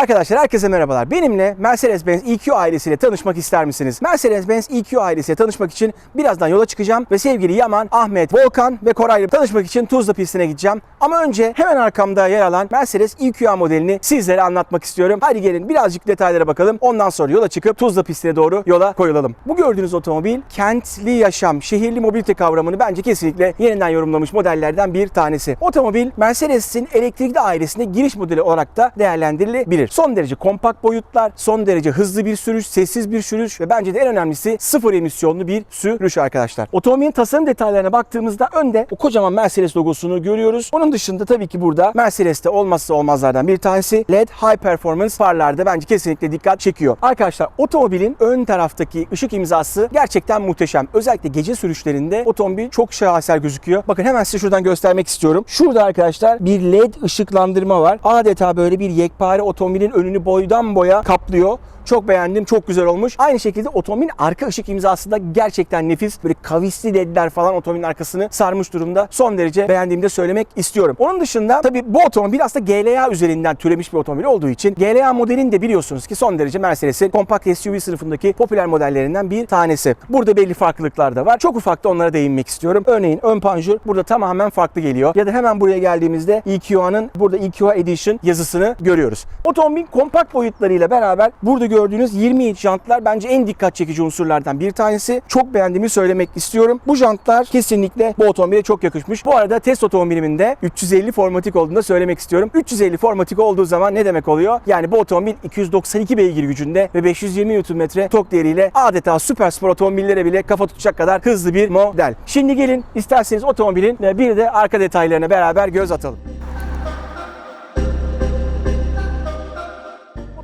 Arkadaşlar herkese merhabalar. Benimle Mercedes-Benz EQ ailesiyle tanışmak ister misiniz? Mercedes-Benz EQ ailesiyle tanışmak için birazdan yola çıkacağım ve sevgili Yaman, Ahmet, Volkan ve Koray ile tanışmak için Tuzla pistine gideceğim. Ama önce hemen arkamda yer alan Mercedes EQA modelini sizlere anlatmak istiyorum. Hadi gelin birazcık detaylara bakalım. Ondan sonra yola çıkıp Tuzla pistine doğru yola koyulalım. Bu gördüğünüz otomobil kentli yaşam, şehirli mobilite kavramını bence kesinlikle yeniden yorumlamış modellerden bir tanesi. Otomobil Mercedes'in elektrikli ailesine giriş modeli olarak da değerlendirilebilir. Son derece kompakt boyutlar, son derece hızlı bir sürüş, sessiz bir sürüş ve bence de en önemlisi sıfır emisyonlu bir sürüş arkadaşlar. Otomobilin tasarım detaylarına baktığımızda önde o kocaman Mercedes logosunu görüyoruz. Onun dışında tabii ki burada Mercedes'te olmazsa olmazlardan bir tanesi LED High Performance farlarda bence kesinlikle dikkat çekiyor. Arkadaşlar otomobilin ön taraftaki ışık imzası gerçekten muhteşem. Özellikle gece sürüşlerinde otomobil çok şaheser gözüküyor. Bakın hemen size şuradan göstermek istiyorum. Şurada arkadaşlar bir LED ışıklandırma var. Adeta böyle bir yekpare otomobilin önünü boydan boya kaplıyor. Çok beğendim. Çok güzel olmuş. Aynı şekilde otomobilin arka ışık imzası da gerçekten nefis. Böyle kavisli ledler falan otomobilin arkasını sarmış durumda. Son derece beğendiğimi de söylemek istiyorum. Onun dışında tabii bu otomobil aslında GLA üzerinden türemiş bir otomobil olduğu için GLA modelini de biliyorsunuz ki son derece Mercedes'in kompakt SUV sınıfındaki popüler modellerinden bir tanesi. Burada belli farklılıklar da var. Çok ufak da onlara değinmek istiyorum. Örneğin ön panjur burada tamamen farklı geliyor. Ya da hemen buraya geldiğimizde EQA'nın burada EQA Edition yazısını görüyoruz. Otomobil kompakt boyutlarıyla beraber burada gördüğünüz 20 inç jantlar bence en dikkat çekici unsurlardan bir tanesi. Çok beğendiğimi söylemek istiyorum. Bu jantlar kesinlikle bu otomobile çok yakışmış. Bu arada test otomobilimin de 350 formatik olduğunu da söylemek istiyorum. 350 formatik olduğu zaman ne demek oluyor? Yani bu otomobil 292 beygir gücünde ve 520 Nm tok değeriyle adeta süper spor otomobillere bile kafa tutacak kadar hızlı bir model. Şimdi gelin isterseniz otomobilin bir de arka detaylarına beraber göz atalım.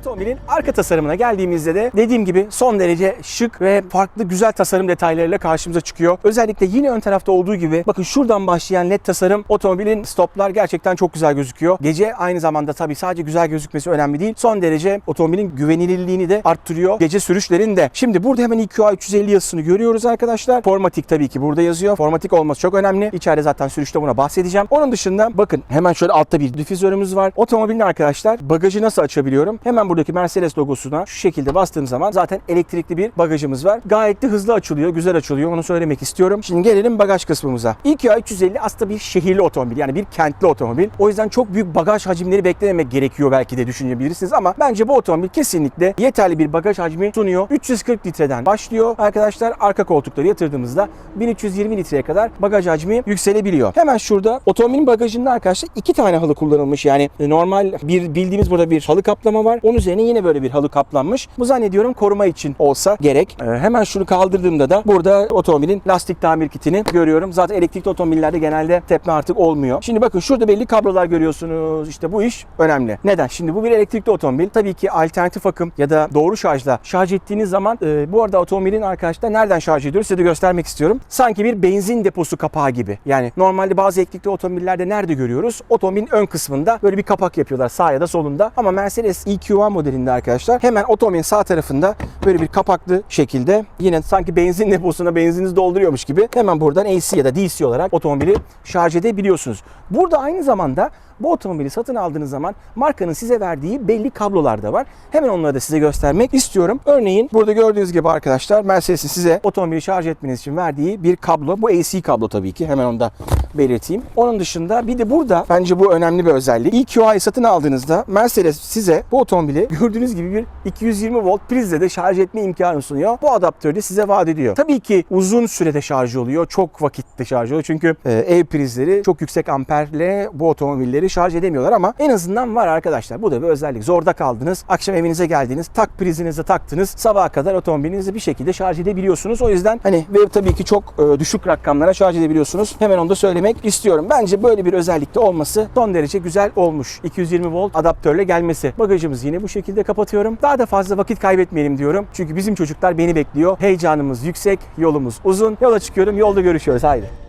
Otomobilin arka tasarımına geldiğimizde de dediğim gibi son derece şık ve farklı güzel tasarım detaylarıyla karşımıza çıkıyor. Özellikle yine ön tarafta olduğu gibi bakın şuradan başlayan led tasarım otomobilin stoplar gerçekten çok güzel gözüküyor. Gece aynı zamanda tabii sadece güzel gözükmesi önemli değil. Son derece otomobilin güvenilirliğini de arttırıyor. Gece sürüşlerinde. Şimdi burada hemen EQA 350 yazısını görüyoruz arkadaşlar. Formatik tabii ki burada yazıyor. Formatik olması çok önemli. İçeride zaten sürüşte buna bahsedeceğim. Onun dışında bakın hemen şöyle altta bir difüzörümüz var. Otomobilin arkadaşlar bagajı nasıl açabiliyorum? Hemen buradaki Mercedes logosuna şu şekilde bastığım zaman zaten elektrikli bir bagajımız var. Gayet de hızlı açılıyor, güzel açılıyor. Onu söylemek istiyorum. Şimdi gelelim bagaj kısmımıza. EQA 350 aslında bir şehirli otomobil. Yani bir kentli otomobil. O yüzden çok büyük bagaj hacimleri beklememek gerekiyor belki de düşünebilirsiniz ama bence bu otomobil kesinlikle yeterli bir bagaj hacmi sunuyor. 340 litreden başlıyor. Arkadaşlar arka koltukları yatırdığımızda 1320 litreye kadar bagaj hacmi yükselebiliyor. Hemen şurada otomobilin bagajında arkadaşlar iki tane halı kullanılmış. Yani normal bir bildiğimiz burada bir halı kaplama var. Onun üzerine yine böyle bir halı kaplanmış. Bu zannediyorum koruma için olsa gerek. Ee, hemen şunu kaldırdığımda da burada otomobilin lastik tamir kitini görüyorum. Zaten elektrikli otomobillerde genelde tepme artık olmuyor. Şimdi bakın şurada belli kablolar görüyorsunuz. İşte bu iş önemli. Neden? Şimdi bu bir elektrikli otomobil. Tabii ki alternatif akım ya da doğru şarjla şarj ettiğiniz zaman e, bu arada otomobilin arkadaşlar nereden şarj ediyoruz size de göstermek istiyorum. Sanki bir benzin deposu kapağı gibi. Yani normalde bazı elektrikli otomobillerde nerede görüyoruz? Otomobilin ön kısmında böyle bir kapak yapıyorlar sağ ya da solunda. Ama Mercedes EQA modelinde arkadaşlar hemen otomobilin sağ tarafında böyle bir kapaklı şekilde yine sanki benzin deposuna benzinizi dolduruyormuş gibi hemen buradan AC ya da DC olarak otomobili şarj edebiliyorsunuz. Burada aynı zamanda bu otomobili satın aldığınız zaman markanın size verdiği belli kablolar da var. Hemen onları da size göstermek istiyorum. Örneğin burada gördüğünüz gibi arkadaşlar Mercedes'in size otomobili şarj etmeniz için verdiği bir kablo. Bu AC kablo tabii ki. Hemen onu da belirteyim. Onun dışında bir de burada bence bu önemli bir özellik. EQI'yi satın aldığınızda Mercedes size bu otomobili gördüğünüz gibi bir 220 volt prizle de şarj etme imkanı sunuyor. Bu adaptörü de size vaat ediyor. Tabii ki uzun sürede şarj oluyor. Çok vakitte şarj oluyor. Çünkü ev prizleri çok yüksek amperle bu otomobilleri şarj edemiyorlar ama en azından var arkadaşlar. Bu da bir özellik. Zorda kaldınız. Akşam evinize geldiniz. Tak prizinizi taktınız. Sabaha kadar otomobilinizi bir şekilde şarj edebiliyorsunuz. O yüzden hani ve tabii ki çok e, düşük rakamlara şarj edebiliyorsunuz. Hemen onu da söylemek istiyorum. Bence böyle bir özellikte olması son derece güzel olmuş. 220 volt adaptörle gelmesi. Bagajımızı yine bu şekilde kapatıyorum. Daha da fazla vakit kaybetmeyelim diyorum. Çünkü bizim çocuklar beni bekliyor. Heyecanımız yüksek, yolumuz uzun. Yola çıkıyorum. Yolda görüşüyoruz. Haydi.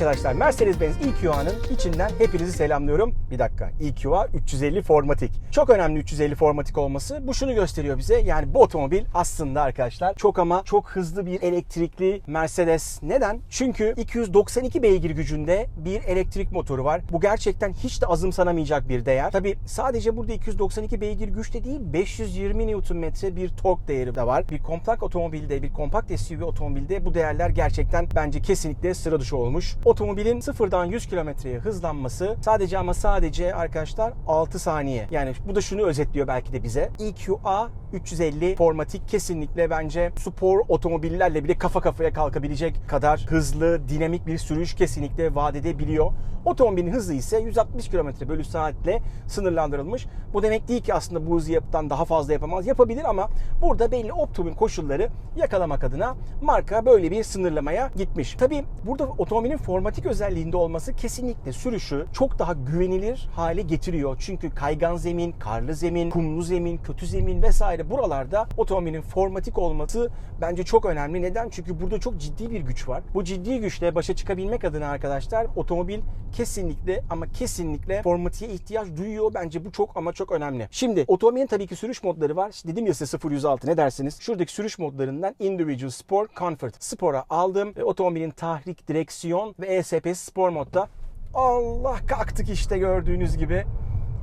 Arkadaşlar Mercedes-Benz EQA'nın içinden hepinizi selamlıyorum. Bir dakika. EQA 350 Formatik. Çok önemli 350 Formatik olması. Bu şunu gösteriyor bize. Yani bu otomobil aslında arkadaşlar çok ama çok hızlı bir elektrikli Mercedes. Neden? Çünkü 292 beygir gücünde bir elektrik motoru var. Bu gerçekten hiç de azımsanamayacak bir değer. Tabi sadece burada 292 beygir güçte değil 520 Nm bir tork değeri de var. Bir kompakt otomobilde, bir kompakt SUV otomobilde bu değerler gerçekten bence kesinlikle sıra dışı olmuş. Otomobilin sıfırdan 100 kilometreye hızlanması sadece ama sadece arkadaşlar 6 saniye. Yani bu da şunu özetliyor belki de bize. EQA 350 formatik kesinlikle bence spor otomobillerle bile kafa kafaya kalkabilecek kadar hızlı, dinamik bir sürüş kesinlikle vaat edebiliyor. Otomobilin hızı ise 160 km bölü saatle sınırlandırılmış. Bu demek değil ki aslında bu hızı yaptan daha fazla yapamaz. Yapabilir ama burada belli optimum koşulları yakalamak adına marka böyle bir sınırlamaya gitmiş. Tabi burada otomobilin formatik özelliğinde olması kesinlikle sürüşü çok daha güvenilir hale getiriyor. Çünkü kaygan zemin, karlı zemin, kumlu zemin, kötü zemin vesaire buralarda otomobilin formatik olması bence çok önemli. Neden? Çünkü burada çok ciddi bir güç var. Bu ciddi güçle başa çıkabilmek adına arkadaşlar otomobil kesinlikle ama kesinlikle formatiğe ihtiyaç duyuyor. Bence bu çok ama çok önemli. Şimdi otomobilin tabii ki sürüş modları var. İşte dedim ya size 0-106 ne dersiniz? Şuradaki sürüş modlarından Individual Sport Comfort. Spor'a aldım. E, otomobilin tahrik, direksiyon ve ESP spor modda. Allah kalktık işte gördüğünüz gibi.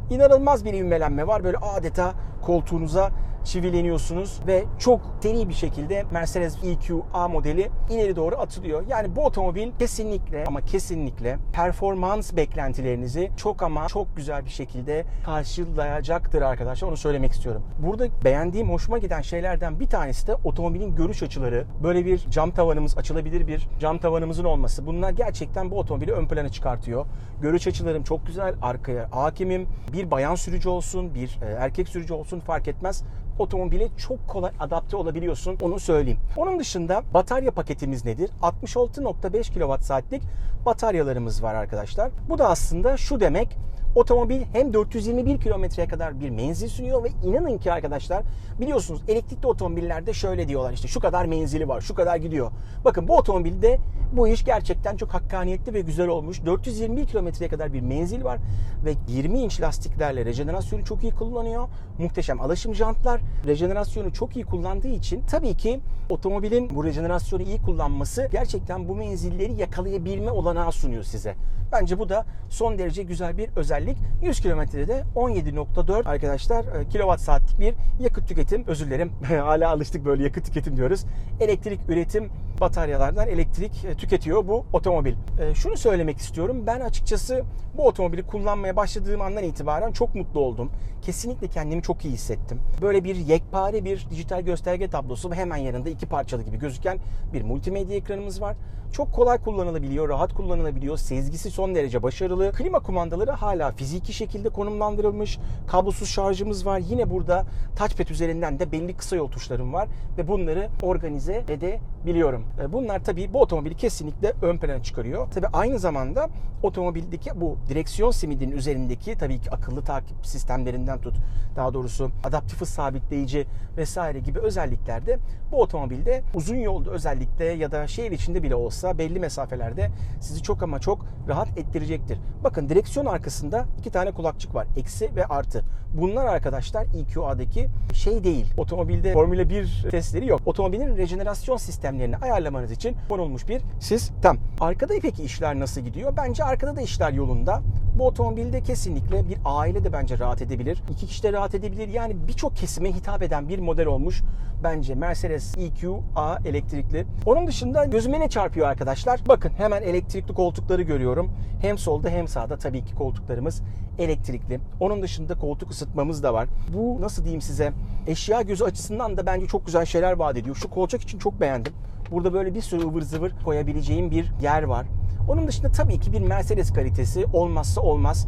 İnanılmaz bir ivmelenme var. Böyle adeta koltuğunuza çivileniyorsunuz ve çok seri bir şekilde Mercedes EQA modeli ileri doğru atılıyor. Yani bu otomobil kesinlikle ama kesinlikle performans beklentilerinizi çok ama çok güzel bir şekilde karşılayacaktır arkadaşlar. Onu söylemek istiyorum. Burada beğendiğim, hoşuma giden şeylerden bir tanesi de otomobilin görüş açıları. Böyle bir cam tavanımız, açılabilir bir cam tavanımızın olması. Bunlar gerçekten bu otomobili ön plana çıkartıyor. Görüş açılarım çok güzel. Arkaya hakimim. Bir bayan sürücü olsun, bir e, erkek sürücü olsun fark etmez otomobile çok kolay adapte olabiliyorsun onu söyleyeyim. Onun dışında batarya paketimiz nedir? 66.5 kWh saatlik bataryalarımız var arkadaşlar. Bu da aslında şu demek Otomobil hem 421 kilometreye kadar bir menzil sunuyor ve inanın ki arkadaşlar biliyorsunuz elektrikli otomobillerde şöyle diyorlar işte şu kadar menzili var, şu kadar gidiyor. Bakın bu otomobilde bu iş gerçekten çok hakkaniyetli ve güzel olmuş. 421 kilometreye kadar bir menzil var ve 20 inç lastiklerle rejenerasyonu çok iyi kullanıyor. Muhteşem alışım jantlar rejenerasyonu çok iyi kullandığı için tabii ki otomobilin bu rejenerasyonu iyi kullanması gerçekten bu menzilleri yakalayabilme olanağı sunuyor size. Bence bu da son derece güzel bir özellik. 100 kilometrede 17.4 arkadaşlar e, kilowatt saatlik bir yakıt tüketim. Özür dilerim. Hala alıştık böyle yakıt tüketim diyoruz. Elektrik üretim bataryalardan elektrik e, tüketiyor bu otomobil. E, şunu söylemek istiyorum. Ben açıkçası bu otomobili kullanmaya başladığım andan itibaren çok mutlu oldum. Kesinlikle kendimi çok iyi hissettim. Böyle bir yekpare bir dijital gösterge tablosu hemen yanında iki parçalı gibi gözüken bir multimedya ekranımız var. Çok kolay kullanılabiliyor, rahat kullanılabiliyor. Sezgisi son derece başarılı. Klima kumandaları hala fiziki şekilde konumlandırılmış. Kablosuz şarjımız var. Yine burada touchpad üzerinden de belli kısa yol tuşlarım var ve bunları organize edebiliyorum. E, bunlar tabii bu otomobili kesinlikle ön plana çıkarıyor. Tabii aynı zamanda otomobildeki bu direksiyon simidinin üzerindeki tabii ki akıllı takip sistemlerinden tut daha doğrusu adaptif hız sabitleyici vesaire gibi özelliklerde bu otomobilde uzun yolda özellikle ya da şehir içinde bile olsa belli mesafelerde sizi çok ama çok rahat ettirecektir. Bakın direksiyon arkasında iki tane kulakçık var. Eksi ve artı. Bunlar arkadaşlar EQA'daki şey değil. Otomobilde Formula 1 testleri yok. Otomobilin rejenerasyon sistemlerini ayarlamanız için konulmuş bir sistem. Arkada peki işler nasıl gidiyor? Bence arkada da işler yolunda. Bu otomobilde kesinlikle bir aile de bence rahat edebilir. İki kişi de rahat edebilir. Yani birçok kesime hitap eden bir model olmuş. Bence Mercedes EQA elektrikli. Onun dışında gözüme ne çarpıyor arkadaşlar? Bakın hemen elektrikli koltukları görüyorum. Hem solda hem sağda tabii ki koltuklarımız elektrikli. Onun dışında koltuk ısıtmamız da var. Bu nasıl diyeyim size eşya gözü açısından da bence çok güzel şeyler vaat ediyor. Şu kolçak için çok beğendim. Burada böyle bir sürü ıvır zıvır koyabileceğim bir yer var. Onun dışında tabii ki bir Mercedes kalitesi olmazsa olmaz.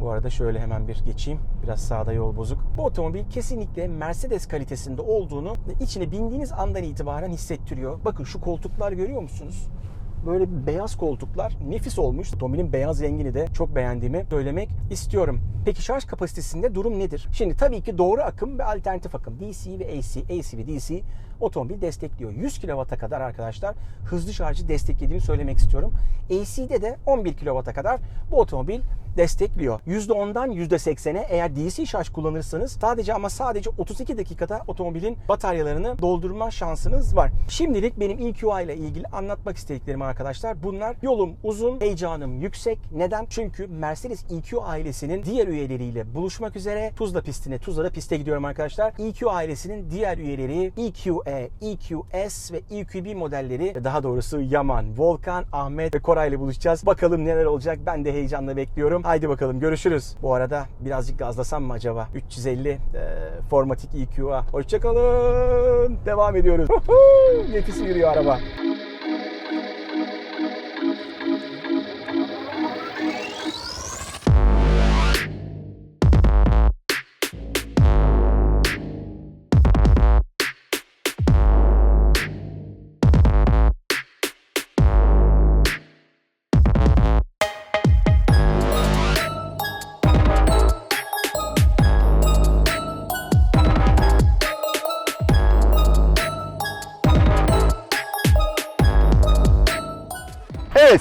Bu arada şöyle hemen bir geçeyim. Biraz sağda yol bozuk. Bu otomobil kesinlikle Mercedes kalitesinde olduğunu içine bindiğiniz andan itibaren hissettiriyor. Bakın şu koltuklar görüyor musunuz? böyle beyaz koltuklar nefis olmuş. Otomobilin beyaz rengini de çok beğendiğimi söylemek istiyorum. Peki şarj kapasitesinde durum nedir? Şimdi tabii ki doğru akım ve alternatif akım. DC ve AC, AC ve DC otomobil destekliyor. 100 kW'a kadar arkadaşlar hızlı şarjı desteklediğini söylemek istiyorum. AC'de de 11 kW'a kadar bu otomobil destekliyor. %10'dan %80'e eğer DC şarj kullanırsanız sadece ama sadece 32 dakikada otomobilin bataryalarını doldurma şansınız var. Şimdilik benim EQI ile ilgili anlatmak istediklerim arkadaşlar bunlar. Yolum uzun, heyecanım yüksek. Neden? Çünkü Mercedes EQ ailesinin diğer üyeleriyle buluşmak üzere Tuzla pistine, Tuzla'da piste gidiyorum arkadaşlar. EQ ailesinin diğer üyeleri EQE, EQS ve EQB modelleri daha doğrusu Yaman, Volkan, Ahmet ve Koray ile buluşacağız. Bakalım neler olacak ben de heyecanla bekliyorum. Haydi bakalım görüşürüz. Bu arada birazcık gazlasam mı acaba? 350 e, Formatik EQ'a. Hoşçakalın. Devam ediyoruz. Nefis yürüyor araba.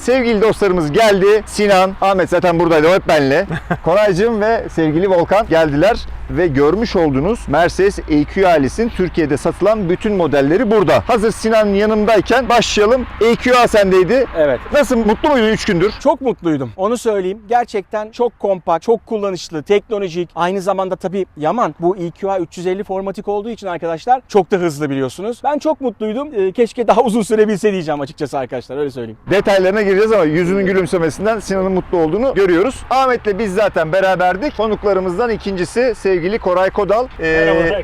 Sevgili dostlarımız geldi. Sinan, Ahmet zaten buradaydı o hep benle. Koraycığım ve sevgili Volkan geldiler ve görmüş olduğunuz Mercedes EQ ailesinin Türkiye'de satılan bütün modelleri burada. Hazır Sinan yanımdayken başlayalım. EQA sendeydi. Evet. Nasıl mutlu muydun 3 gündür? Çok mutluydum. Onu söyleyeyim. Gerçekten çok kompakt, çok kullanışlı, teknolojik. Aynı zamanda tabii Yaman bu EQA 350 formatik olduğu için arkadaşlar çok da hızlı biliyorsunuz. Ben çok mutluydum. Ee, keşke daha uzun sürebilse diyeceğim açıkçası arkadaşlar. Öyle söyleyeyim. Detaylarına gireceğiz ama yüzünün gülümsemesinden Sinan'ın mutlu olduğunu görüyoruz. Ahmet'le biz zaten beraberdik. Konuklarımızdan ikincisi sevgili Koray Kodal. Ee,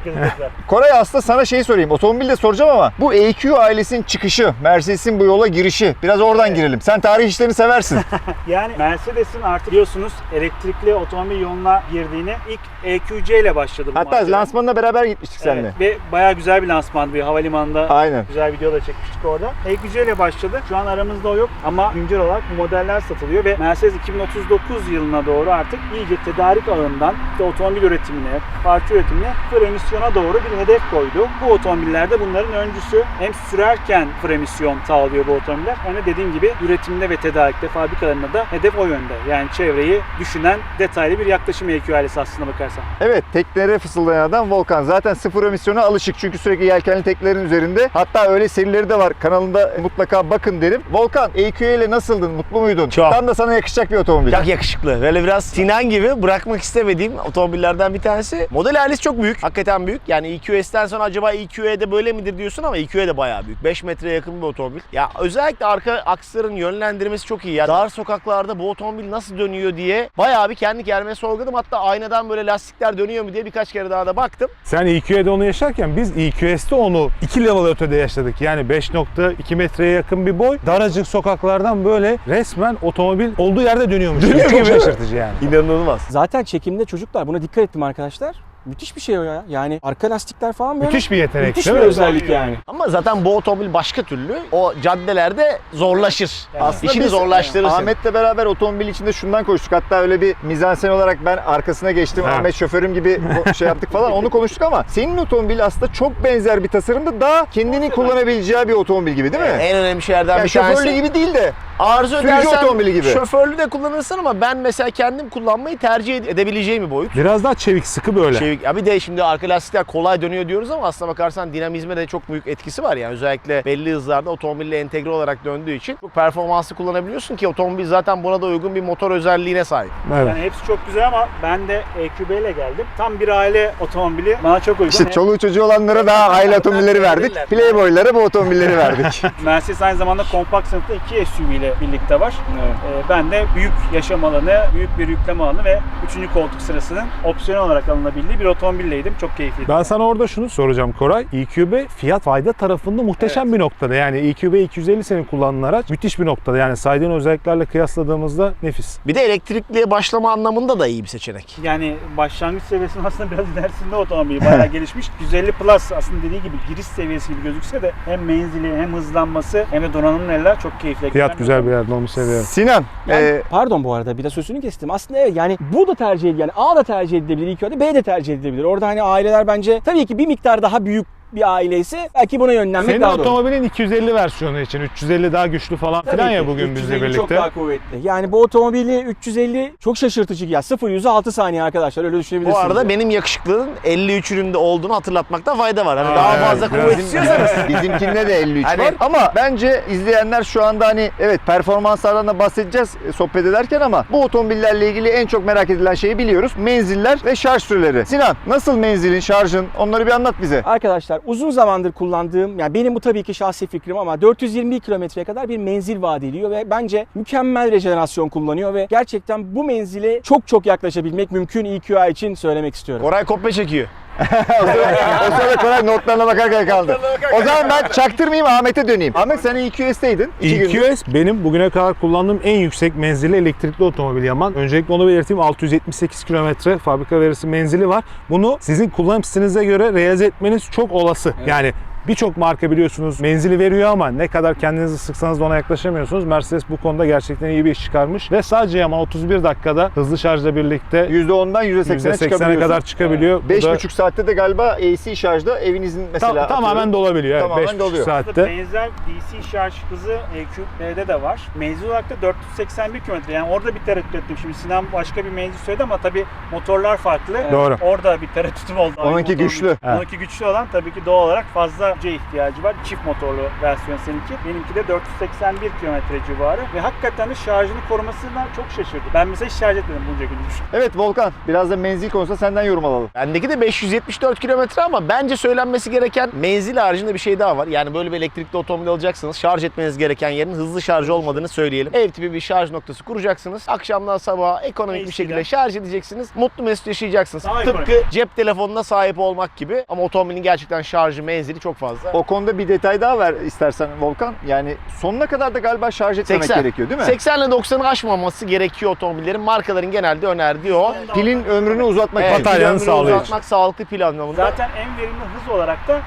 Koray aslında sana şeyi sorayım. Otomobil de soracağım ama bu EQ ailesinin çıkışı, Mercedes'in bu yola girişi. Biraz oradan girelim. Sen tarih işlerini seversin. Yani Mercedes'in artık biliyorsunuz elektrikli otomobil yoluna girdiğini ilk EQC ile başladı bu Hatta macera. lansmanına beraber gitmiştik seninle. Evet, ve bayağı güzel bir lansman bir havalimanında Aynen. güzel video da çekmiştik orada. EQC ile başladı. Şu an aramızda o yok ama güncel olarak bu modeller satılıyor ve Mercedes 2039 yılına doğru artık iyice tedarik ağından işte otomobil üretimine, parça üretimine sıfır emisyona doğru bir hedef koydu. Bu otomobillerde bunların öncüsü hem sürerken sıfır emisyon sağlıyor bu otomobiller hem de dediğim gibi üretimde ve tedarikte fabrikalarında da hedef o yönde. Yani çevreyi düşünen detaylı bir yaklaşım EQ ailesi aslına bakarsan. Evet teknelere fısıldayan adam Volkan. Zaten sıfır emisyona alışık çünkü sürekli yelkenli teknelerin üzerinde. Hatta öyle serileri de var. Kanalında mutlaka bakın derim. Volkan EQ ile nasıldın? Mutlu muydun? Çok. Tam da sana yakışacak bir otomobil. Çok yakışıklı. Böyle biraz Sinan gibi bırakmak istemediğim otomobillerden bir tanesi. Model ailesi çok büyük. Hakikaten büyük. Yani EQS'ten sonra acaba EQE'de böyle midir diyorsun ama EQE de bayağı büyük. 5 metreye yakın bir otomobil. Ya özellikle arka aksların yönlendirmesi çok iyi. Ya dar sokaklarda bu otomobil nasıl dönüyor diye bayağı bir kendi kendime sorguladım. Hatta aynadan böyle lastikler dönüyor mu diye birkaç kere daha da baktım. Sen EQ'de onu yaşarken biz EQS'te onu 2 level ötede yaşadık. Yani 5.2 metreye yakın bir boy. Daracık sokaklardan böyle resmen otomobil olduğu yerde dönüyormuş. Dönüyor Çok gibi. şaşırtıcı yani. İnanılmaz. Zaten çekimde çocuklar buna dikkat ettim arkadaşlar arkadaşlar. Müthiş bir şey o ya. Yani arka lastikler falan böyle. Müthiş bir yetenek Müthiş değil bir mi? özellik yani. Ama zaten bu otomobil başka türlü o caddelerde zorlaşır. Aslında İşini biz zorlaştırırsın. Ahmet'le beraber otomobil içinde şundan konuştuk. Hatta öyle bir mizansen olarak ben arkasına geçtim. Ha. Ahmet şoförüm gibi bu- şey yaptık falan. Onu konuştuk ama senin otomobil aslında çok benzer bir tasarımda daha kendini kullanabileceği bir otomobil gibi değil mi? En önemli şeylerden Yani bir tanesi. şoförlü gibi değil de Arzu Sürücü edersen otomobili gibi. şoförlü de kullanırsın ama ben mesela kendim kullanmayı tercih ede- edebileceğim bir boyut. Biraz daha çevik sıkı böyle. Şey, ya bir de şimdi arka lastikler kolay dönüyor diyoruz ama aslına bakarsan dinamizme de çok büyük etkisi var yani özellikle belli hızlarda otomobille entegre olarak döndüğü için bu performansı kullanabiliyorsun ki otomobil zaten buna da uygun bir motor özelliğine sahip. Evet. Yani hepsi çok güzel ama ben de EQB ile geldim. Tam bir aile otomobili bana çok uygun. işte Hem çoluğu çocuğu olanlara daha aile otomobilleri verdik. Playboy'lara bu otomobilleri verdik. Mercedes aynı zamanda kompakt sınıfta iki SUV ile birlikte var. Ee, ben de büyük yaşam alanı, büyük bir yükleme alanı ve üçüncü koltuk sırasının opsiyonel olarak alınabildiği bir otomobilleydim. Çok keyifliydi. Ben sana orada şunu soracağım Koray. EQB fiyat fayda tarafında muhteşem bir noktada. Yani EQB 250 senin kullanılan araç müthiş bir noktada. Yani saydığın özelliklerle kıyasladığımızda nefis. Bir de elektrikliye başlama anlamında da iyi bir seçenek. Yani başlangıç seviyesinin aslında biraz ilerisinde otomobil bayağı gelişmiş. 150 Plus aslında dediği gibi giriş seviyesi gibi gözükse de hem menzili hem hızlanması hem de donanımlı eller çok keyifli. Fiyat güzel bir yerde onu seviyorum. Sinan, Yani, e, pardon bu arada bir de sözünü kestim. Aslında evet yani bu da tercih edilir. Yani A da tercih edilebilir ilk önce B de tercih edilebilir. Orada hani aileler bence tabii ki bir miktar daha büyük bir aile ise belki buna yönlenmek Senin daha doğru. otomobilin 250 versiyonu için 350 daha güçlü falan Tabii filan ki, ya bugün bizle 350 Çok birlikte. daha kuvvetli. Yani bu otomobili 350 çok şaşırtıcı. Ya 0 100'e 6 saniye arkadaşlar öyle düşünebilirsiniz. Bu arada yani. benim yakışıklığın 53'ünde olduğunu hatırlatmakta fayda var. Hani Aa, daha evet, fazla biraz. kuvvet istiyorsanız. Bizimkinde de 53 Hani- var. Ama bence izleyenler şu anda hani evet performanslardan da bahsedeceğiz e, sohbet ederken ama bu otomobillerle ilgili en çok merak edilen şeyi biliyoruz. Menziller ve şarj süreleri. Sinan nasıl menzilin, şarjın onları bir anlat bize. Arkadaşlar uzun zamandır kullandığım, yani benim bu tabii ki şahsi fikrim ama 420 kilometreye kadar bir menzil vaat ediyor ve bence mükemmel rejenerasyon kullanıyor ve gerçekten bu menzile çok çok yaklaşabilmek mümkün EQI için söylemek istiyorum. Koray kopya çekiyor. O sırada, o sırada Koray notlarına bakarken kaldı. O zaman ben çaktırmayayım Ahmet'e döneyim. Ahmet sen EQS'teydin. EQS benim bugüne kadar kullandığım en yüksek menzilli elektrikli otomobil Yaman. Öncelikle onu belirteyim 678 kilometre fabrika verisi menzili var. Bunu sizin kullanım stilinize göre realize etmeniz çok olası. Yani Birçok marka biliyorsunuz menzili veriyor ama ne kadar kendinizi sıksanız da ona yaklaşamıyorsunuz. Mercedes bu konuda gerçekten iyi bir iş çıkarmış. Ve sadece Yaman 31 dakikada hızlı şarjla birlikte %10'dan %80'e %80'e çıkabiliyorsun. kadar çıkabiliyor. Da 5,5 saatte de galiba AC şarjda evinizin mesela ta- tamamen dolabiliyor. Evet, Tamamen 5,5 doluyor. saatte. Benzer DC şarj hızı EQB'de de var. Menzil olarak da 481 km. Yani orada bir tereddüt ettim. Şimdi Sinan başka bir menzil söyledi ama tabii motorlar farklı. Doğru. Orada bir tereddütüm oldu. Onunki güçlü. Onunki güçlü olan tabii ki doğal olarak fazla güce ihtiyacı var. Çift motorlu versiyon seninki. Benimki de 481 km civarı. Ve hakikaten de şarjını korumasından çok şaşırdım. Ben mesela hiç şarj etmedim bunca gündür. Evet Volkan biraz da menzil konusunda senden yorum alalım. Bendeki de 574 kilometre ama bence söylenmesi gereken menzil haricinde bir şey daha var. Yani böyle bir elektrikli otomobil alacaksınız. Şarj etmeniz gereken yerin hızlı şarj olmadığını söyleyelim. Ev tipi bir şarj noktası kuracaksınız. Akşamdan sabaha ekonomik bir şekilde şarj edeceksiniz. Mutlu mesut yaşayacaksınız. Daha Tıpkı ekonomik. cep telefonuna sahip olmak gibi. Ama otomobilin gerçekten şarjı menzili çok fazla. O konuda bir detay daha ver istersen Volkan. Yani sonuna kadar da galiba şarj etmemek 80. gerekiyor değil mi? 80 ile 90'ı aşmaması gerekiyor otomobillerin. Markaların genelde önerdiği o. Pilin ömrünü uzatmak Evet, için. bataryanı pil ömrünü sağlıyor. uzatmak sağlıklı pil anlamında. Zaten en verimli hız olarak da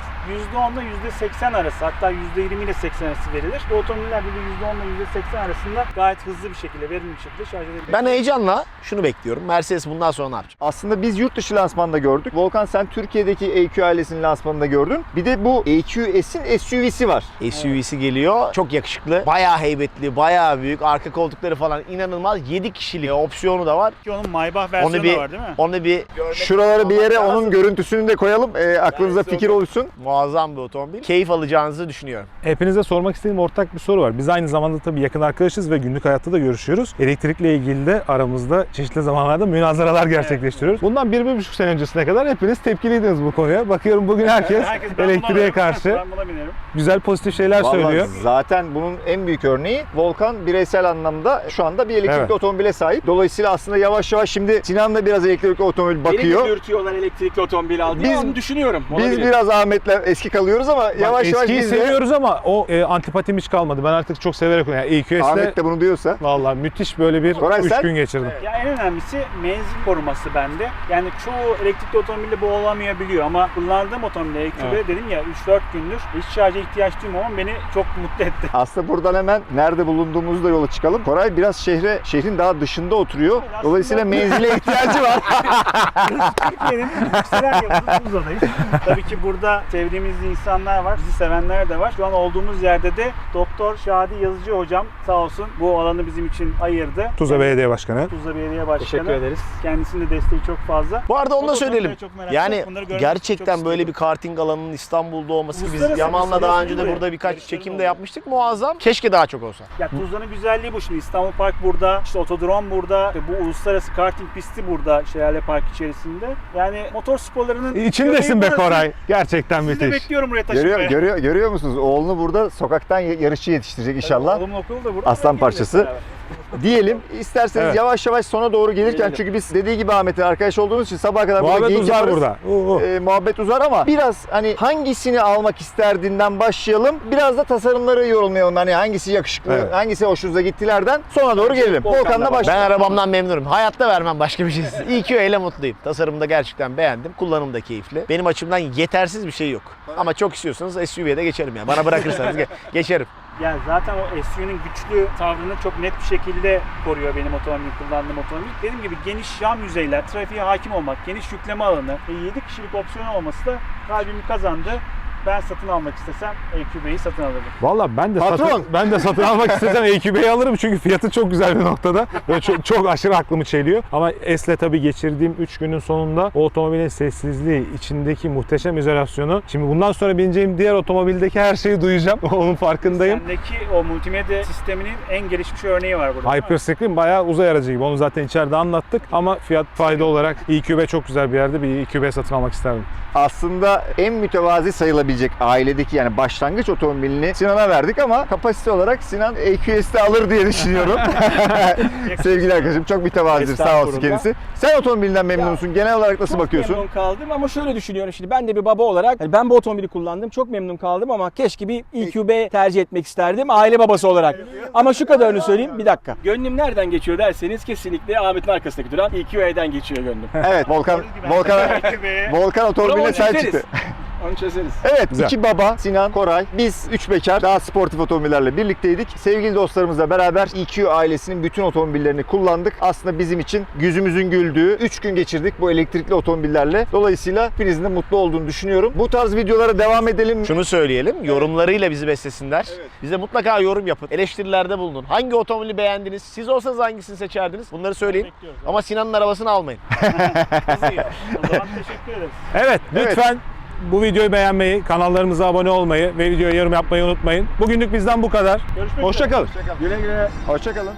%10 ile %80 arası hatta %20 ile 80 arası verilir. Bu otomobiller bile %10 ile %80 arasında gayet hızlı bir şekilde, verimli bir şekilde şarj edilebilir. Ben heyecanla şunu bekliyorum. Mercedes bundan sonra ne yapacak? Aslında biz yurt dışı lansmanında gördük. Volkan sen Türkiye'deki EQ ailesinin lansmanında gördün. Bir de bu EQS'in SUV'si var. SUV'si geliyor. Çok yakışıklı. Bayağı heybetli, bayağı büyük. Arka koltukları falan inanılmaz. 7 kişilik opsiyonu da var. Ki onun Maybach versiyonu Onu bir da var değil mi? onu bir Şuralara bir yere onun görüntüsünü de koyalım. Ee, aklınıza Yani fikir oluşsun. muazzam bir otomobil. Keyif alacağınızı düşünüyorum. Hepinize sormak istediğim ortak bir soru var. Biz aynı zamanda tabii yakın arkadaşız ve günlük hayatta da görüşüyoruz. Elektrikle ilgili de aramızda çeşitli zamanlarda münazaralar gerçekleştiriyoruz. Bundan bir, bir buçuk sene öncesine kadar hepiniz tepkiliydiniz bu konuya. Bakıyorum bugün herkes Herkes elektriğe. Karşı Ben buna binerim. güzel pozitif şeyler Vallahi söylüyor. zaten bunun en büyük örneği Volkan bireysel anlamda şu anda bir elektrikli Evet. otomobile sahip. Dolayısıyla aslında yavaş yavaş şimdi Sinan da biraz elektrikli otomobil Beni de bakıyor. dürtüyorlar elektrikli otomobil al diye Biz- onu düşünüyorum. Biz Olabilir. biraz Ahmet'le eski kalıyoruz ama Bak, yavaş yavaş eskiyi biz de seviyoruz ama o e, antipatim hiç kalmadı. Ben artık çok severek. Yani EQS'le Ahmet de bunu diyorsa. Vallahi müthiş böyle bir Koray 3 sen? gün geçirdim. Ya en önemlisi menzil koruması bende. Yani çoğu elektrikli otomobilde bu olamayabiliyor ama kullandığım otomobilde EQB Evet. dedim ya 3-4 gündür hiç şarja ihtiyaç duymamam beni çok mutlu etti. Aslında buradan hemen nerede bulunduğumuzu da yola çıkalım. Koray biraz şehre, şehrin daha dışında oturuyor. Aslında- Dolayısıyla menzile ihtiyacı var. Türkiye'nin yükselen. Tabii ki burada sevdiğimiz insanlar var, bizi sevenler de var. Şu an olduğumuz yerde de Doktor Şadi Yazıcı hocam sağ olsun bu alanı bizim için ayırdı. Tuzla Belediye Başkanı. Tuzla Belediye Başkanı. Teşekkür ederiz. Kendisinin de desteği çok fazla. Bu arada onu da söyleyelim. Yani gerçekten böyle bir karting alanının İstanbul'da olması biz Uluslararası Yaman'la daha önce de buraya. burada birkaç Yarışları çekimde oluyor. yapmıştık. Muazzam. Keşke daha çok olsa. Ya Tuzla'nın güzelliği bu şimdi. İstanbul Park burada, işte otodrom burada, işte bu uluslararası karting pisti burada Şelale Park içerisinde. Yani motor sporlarının İçindesin be göbeği burası. Koray. Gerçekten Sizi de müthiş. bekliyorum buraya taşımaya. görüyor, görüyor, görüyor musunuz? Oğlunu burada sokaktan yarışçı yetiştirecek inşallah. Oğlumun okulu da burada. Aslan parçası. beraber. Diyelim isterseniz Evet. yavaş yavaş sona doğru gelirken Gelelim. çünkü biz dediği gibi Ahmet'in arkadaş olduğumuz için sabaha kadar burada Muhabbet geyik uzar yaparız. burada. Oo. Ee, muhabbet uzar ama biraz hani hangisini almak isterdiğinden başlayalım. Biraz da tasarımları yorulmayalım. Hani hangisi yakışıklı, Evet. hangisi hoşunuza gittilerden sonra doğru gelelim. Volkan'la Volkan'la Ben başlayalım. arabamdan memnunum. Hayatta vermem başka bir şey. EQ ile mutluyum. Tasarımı da gerçekten beğendim. Kullanım da keyifli. Benim açımdan yetersiz bir şey yok. Ama çok istiyorsanız SUV'ye de geçerim yani. Bana bırakırsanız ge- geçerim. Yani zaten o SUV'nin güçlü tavrını çok net bir şekilde koruyor benim otomobilim, kullandığım otomobil. Dediğim gibi geniş yan yüzeyler, trafiğe hakim olmak, geniş yükleme alanı ve 7 kişilik opsiyon olması da kalbimi kazandı. Ben satın almak istesem EQB'yi satın alırdım. Valla ben de Patron. satın, ben de satın almak istesem EQB'yi alırım çünkü fiyatı çok güzel bir noktada. Böyle çok, çok aşırı aklımı çeliyor. Ama S'le tabii geçirdiğim 3 günün sonunda o otomobilin sessizliği, içindeki muhteşem izolasyonu. Şimdi bundan sonra bineceğim diğer otomobildeki her şeyi duyacağım. Onun farkındayım. Sendeki o multimedya sisteminin en gelişmiş örneği var burada. Hyperscreen bayağı uzay aracı gibi. Onu zaten içeride anlattık. Ama fiyat fayda olarak EQB çok güzel bir yerde. Bir EQB satın almak isterdim. Aslında en mütevazi sayılabilecek ailedeki yani başlangıç otomobilini Sinan'a verdik ama kapasite olarak Sinan EQS'te alır diye düşünüyorum. Sevgili arkadaşım çok mütevazidir sağ olsun kendisi. Sen otomobilinden memnun musun? Genel olarak nasıl Çok bakıyorsun? memnun kaldım ama şöyle düşünüyorum şimdi ben de bir baba olarak hani ben bu otomobili kullandım çok memnun kaldım ama keşke bir EQB tercih etmek isterdim aile babası olarak. Ama şu kadarını söyleyeyim bir dakika. Gönlüm nereden geçiyor derseniz kesinlikle Ahmet'in arkasındaki duran EQA'den geçiyor gönlüm. Evet Volkan Volkan Volkan otomobiline Onu sen çıktı. Onu çözeriz. Evet Güzel. iki baba Sinan, Koray biz üç bekar daha sportif otomobillerle birlikteydik. Sevgili dostlarımızla beraber EQ ailesinin bütün otomobillerini kullandık. Aslında bizim için yüzümüzün güldüğü 3 gün geçirdik bu elektrikli otomobillerle. Dolayısıyla hepinizin de mutlu olduğunu düşünüyorum. Bu tarz videolara devam edelim. Şunu söyleyelim, yorumlarıyla bizi beslesinler. Bize mutlaka yorum yapın, eleştirilerde bulunun. Hangi otomobili beğendiniz? Siz olsanız hangisini seçerdiniz? Bunları söyleyin. bekliyoruz. Ama Sinan'ın arabasını almayın. O zaman teşekkür ederiz. Evet, Evet. lütfen bu videoyu beğenmeyi, kanallarımıza abone olmayı ve videoya yorum yapmayı unutmayın. Bugünlük bizden bu kadar. Görüşmek üzere. Hoşçakalın. Güle güle. Hoşçakalın.